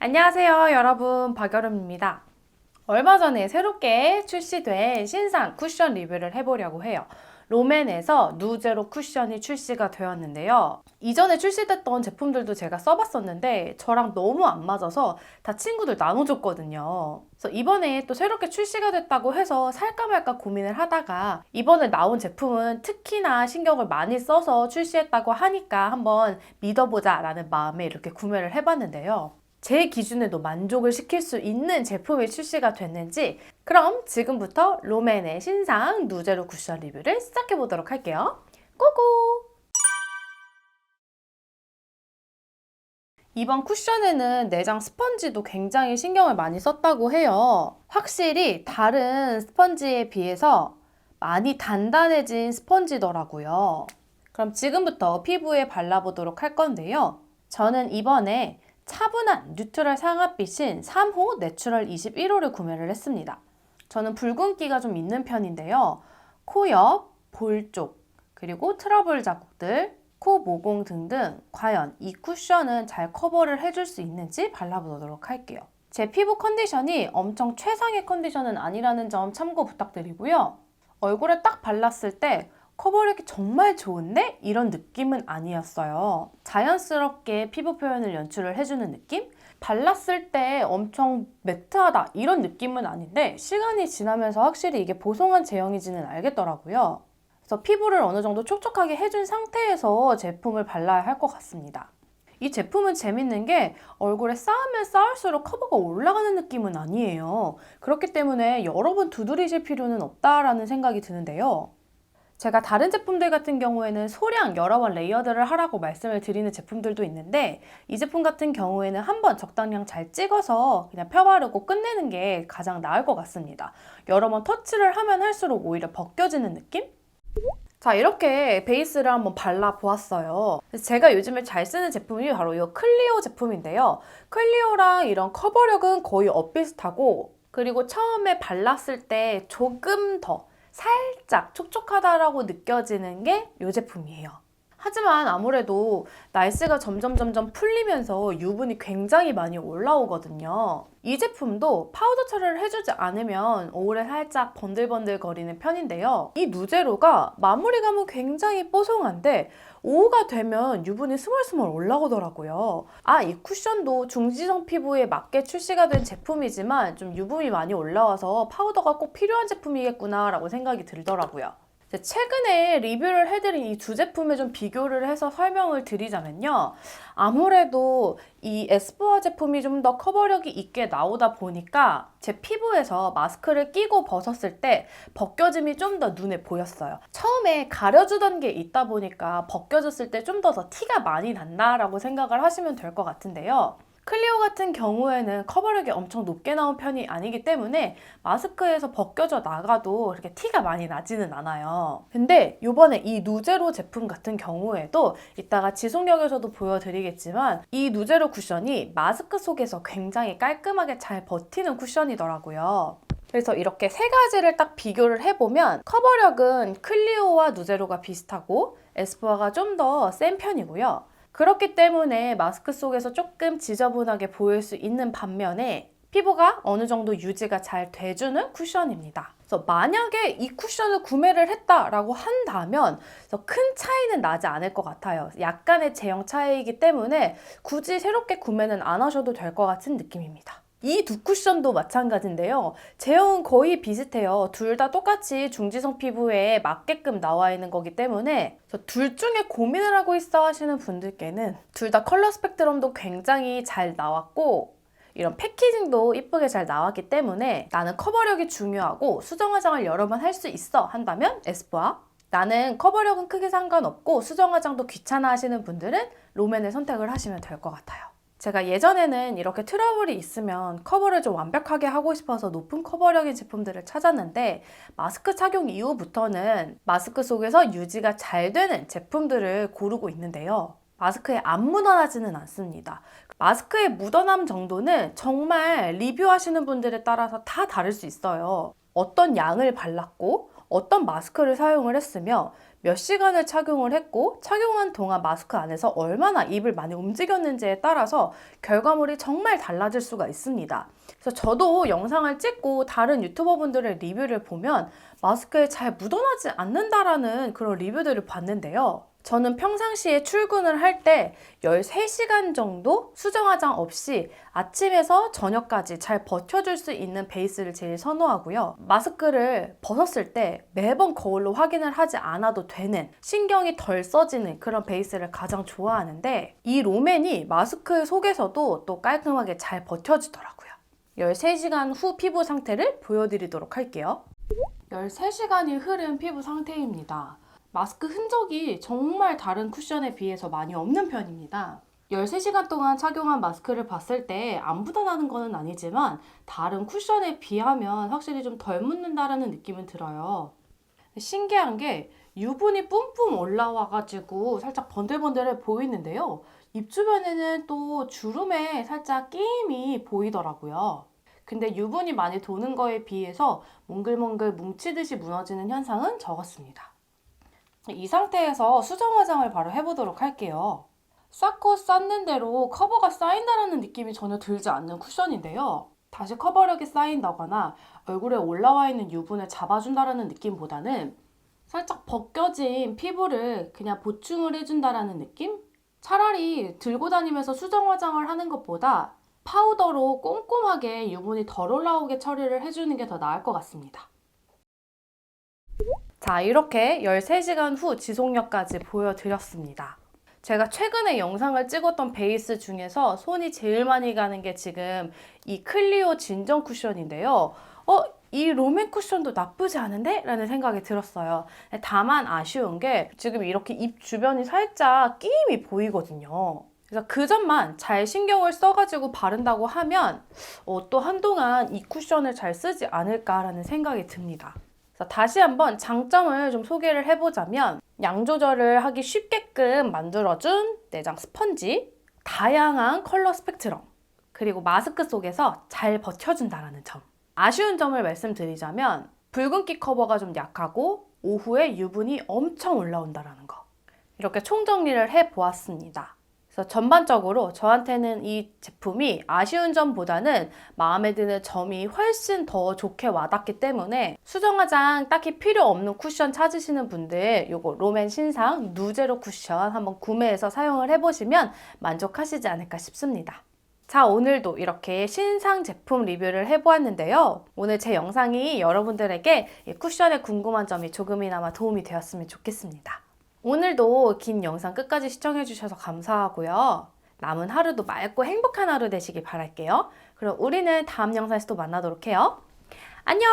안녕하세요, 여러분. 박여름입니다. 얼마 전에 새롭게 출시된 신상 쿠션 리뷰를 해보려고 해요. 롬앤에서 누제로 쿠션이 출시가 되었는데요. 이전에 출시됐던 제품들도 제가 써봤었는데 저랑 너무 안 맞아서 다 친구들 나눠줬거든요. 그래서 이번에 또 새롭게 출시가 됐다고 해서 살까 말까 고민을 하다가 이번에 나온 제품은 특히나 신경을 많이 써서 출시했다고 하니까 한번 믿어보자 라는 마음에 이렇게 구매를 해봤는데요. 제 기준에도 만족을 시킬 수 있는 제품이 출시가 됐는지 그럼 지금부터 롬앤의 신상 누제로 쿠션 리뷰를 시작해 보도록 할게요. 고고! 이번 쿠션에는 내장 스펀지도 굉장히 신경을 많이 썼다고 해요. 확실히 다른 스펀지에 비해서 많이 단단해진 스펀지더라고요. 그럼 지금부터 피부에 발라보도록 할 건데요. 저는 이번에 차분한 뉴트럴 상아빛인 3호 내추럴 21호를 구매를 했습니다. 저는 붉은기가 좀 있는 편인데요. 코 옆, 볼 쪽, 그리고 트러블 자국들, 코 모공 등등 과연 이 쿠션은 잘 커버를 해줄 수 있는지 발라보도록 할게요. 제 피부 컨디션이 엄청 최상의 컨디션은 아니라는 점 참고 부탁드리고요. 얼굴에 딱 발랐을 때 커버력이 정말 좋은데 이런 느낌은 아니었어요. 자연스럽게 피부 표현을 연출을 해주는 느낌? 발랐을 때 엄청 매트하다 이런 느낌은 아닌데 시간이 지나면서 확실히 이게 보송한 제형이지는 알겠더라고요. 그래서 피부를 어느 정도 촉촉하게 해준 상태에서 제품을 발라야 할 것 같습니다. 이 제품은 재밌는 게 얼굴에 쌓으면 쌓을수록 커버가 올라가는 느낌은 아니에요. 그렇기 때문에 여러 번 두드리실 필요는 없다라는 생각이 드는데요. 제가 다른 제품들 같은 경우에는 소량 여러 번 레이어드를 하라고 말씀을 드리는 제품들도 있는데 이 제품 같은 경우에는 한 번 적당량 잘 찍어서 그냥 펴바르고 끝내는 게 가장 나을 것 같습니다. 여러 번 터치를 하면 할수록 오히려 벗겨지는 느낌? 자 이렇게 베이스를 한번 발라보았어요. 제가 요즘에 잘 쓰는 제품이 바로 이 클리오 제품인데요. 클리오랑 이런 커버력은 거의 엇비슷하고 그리고 처음에 발랐을 때 조금 더 살짝 촉촉하다라고 느껴지는 게 이 제품이에요. 하지만 아무래도 날씨가 점점 점점 풀리면서 유분이 굉장히 많이 올라오거든요. 이 제품도 파우더 처리를 해주지 않으면 오래 살짝 번들번들 거리는 편인데요. 이 누제로가 마무리감은 굉장히 뽀송한데 오후가 되면 유분이 스멀스멀 올라오더라고요. 아, 이 쿠션도 중지성 피부에 맞게 출시가 된 제품이지만 좀 유분이 많이 올라와서 파우더가 꼭 필요한 제품이겠구나라고 생각이 들더라고요. 최근에 리뷰를 해드린 이 두 제품을 좀 비교를 해서 설명을 드리자면요. 아무래도 이 에스쁘아 제품이 좀 더 커버력이 있게 나오다 보니까 제 피부에서 마스크를 끼고 벗었을 때 벗겨짐이 좀 더 눈에 보였어요. 처음에 가려주던 게 있다 보니까 벗겨졌을 때 좀 더 더 티가 많이 난다라고 생각을 하시면 될 것 같은데요. 클리오 같은 경우에는 커버력이 엄청 높게 나온 편이 아니기 때문에 마스크에서 벗겨져 나가도 그렇게 티가 많이 나지는 않아요. 근데 이번에 이 누제로 제품 같은 경우에도 이따가 지속력에서도 보여드리겠지만 이 누제로 쿠션이 마스크 속에서 굉장히 깔끔하게 잘 버티는 쿠션이더라고요. 그래서 이렇게 세 가지를 딱 비교를 해보면 커버력은 클리오와 누제로가 비슷하고 에스쁘아가 좀 더 센 편이고요. 그렇기 때문에 마스크 속에서 조금 지저분하게 보일 수 있는 반면에 피부가 어느 정도 유지가 잘 돼주는 쿠션입니다. 그래서 만약에 이 쿠션을 구매를 했다라고 한다면 큰 차이는 나지 않을 것 같아요. 약간의 제형 차이이기 때문에 굳이 새롭게 구매는 안 하셔도 될 것 같은 느낌입니다. 이 두 쿠션도 마찬가지인데요. 제형은 거의 비슷해요. 둘 다 똑같이 중지성 피부에 맞게끔 나와 있는 거기 때문에 둘 중에 고민을 하고 있어 하시는 분들께는 둘 다 컬러 스펙트럼도 굉장히 잘 나왔고 이런 패키징도 이쁘게 잘 나왔기 때문에 나는 커버력이 중요하고 수정 화장을 여러 번 할 수 있어 한다면 에스쁘아 나는 커버력은 크게 상관없고 수정 화장도 귀찮아 하시는 분들은 롬앤을 선택을 하시면 될 것 같아요. 제가 예전에는 이렇게 트러블이 있으면 커버를 좀 완벽하게 하고 싶어서 높은 커버력의 제품들을 찾았는데 마스크 착용 이후부터는 마스크 속에서 유지가 잘 되는 제품들을 고르고 있는데요. 마스크에 안 묻어나지는 않습니다. 마스크의 묻어남 정도는 정말 리뷰하시는 분들에 따라서 다 다를 수 있어요. 어떤 양을 발랐고 어떤 마스크를 사용을 했으며 몇 시간을 착용을 했고 착용한 동안 마스크 안에서 얼마나 입을 많이 움직였는지에 따라서 결과물이 정말 달라질 수가 있습니다. 그래서 저도 영상을 찍고 다른 유튜버분들의 리뷰를 보면 마스크에 잘 묻어나지 않는다라는 그런 리뷰들을 봤는데요. 저는 평상시에 출근을 할 때 13시간 정도 수정 화장 없이 아침에서 저녁까지 잘 버텨줄 수 있는 베이스를 제일 선호하고요. 마스크를 벗었을 때 매번 거울로 확인을 하지 않아도 되는 신경이 덜 써지는 그런 베이스를 가장 좋아하는데 이 롬앤이 마스크 속에서도 또 깔끔하게 잘 버텨주더라고요. 13시간 후 피부 상태를 보여드리도록 할게요. 13시간이 흐른 피부 상태입니다. 마스크 흔적이 정말 다른 쿠션에 비해서 많이 없는 편입니다. 13시간 동안 착용한 마스크를 봤을 때 안 묻어나는 거는 아니지만 다른 쿠션에 비하면 확실히 좀 덜 묻는다라는 느낌은 들어요. 신기한 게 유분이 뿜뿜 올라와가지고 살짝 번들번들해 보이는데요. 입 주변에는 또 주름에 살짝 끼임이 보이더라고요. 근데 유분이 많이 도는 거에 비해서 몽글몽글 뭉치듯이 무너지는 현상은 적었습니다. 이 상태에서 수정 화장을 바로 해보도록 할게요. 쌓고 쌓는 대로 커버가 쌓인다는 느낌이 전혀 들지 않는 쿠션인데요. 다시 커버력이 쌓인다거나 얼굴에 올라와 있는 유분을 잡아준다는 느낌보다는 살짝 벗겨진 피부를 그냥 보충을 해준다라는 느낌? 차라리 들고 다니면서 수정 화장을 하는 것보다 파우더로 꼼꼼하게 유분이 덜 올라오게 처리를 해주는 게 더 나을 것 같습니다. 자, 이렇게 13시간 후 지속력까지 보여드렸습니다. 제가 최근에 영상을 찍었던 베이스 중에서 손이 제일 많이 가는 게 지금 이 클리오 진정 쿠션인데요. 어, 이 롬앤 쿠션도 나쁘지 않은데? 라는 생각이 들었어요. 다만 아쉬운 게 지금 이렇게 입 주변이 살짝 끼임이 보이거든요. 그래서 그 점만 잘 신경을 써가지고 바른다고 하면 어, 또 한동안 이 쿠션을 잘 쓰지 않을까라는 생각이 듭니다. 다시 한번 장점을 좀 소개를 해보자면 양 조절을 하기 쉽게끔 만들어준 내장 스펀지, 다양한 컬러 스펙트럼, 그리고 마스크 속에서 잘 버텨준다는 점. 아쉬운 점을 말씀드리자면 붉은기 커버가 좀 약하고 오후에 유분이 엄청 올라온다는 거. 이렇게 총정리를 해보았습니다. 그래서 전반적으로 저한테는 이 제품이 아쉬운 점보다는 마음에 드는 점이 훨씬 더 좋게 와닿기 때문에 수정 화장 딱히 필요 없는 쿠션 찾으시는 분들 요거 롬앤 신상 누제로 쿠션 한번 구매해서 사용을 해보시면 만족하시지 않을까 싶습니다. 자, 오늘도 이렇게 신상 제품 리뷰를 해보았는데요. 오늘 제 영상이 여러분들에게 이 쿠션에 궁금한 점이 조금이나마 도움이 되었으면 좋겠습니다. 오늘도 긴 영상 끝까지 시청해주셔서 감사하고요. 남은 하루도 맑고 행복한 하루 되시길 바랄게요. 그럼 우리는 다음 영상에서 또 만나도록 해요. 안녕!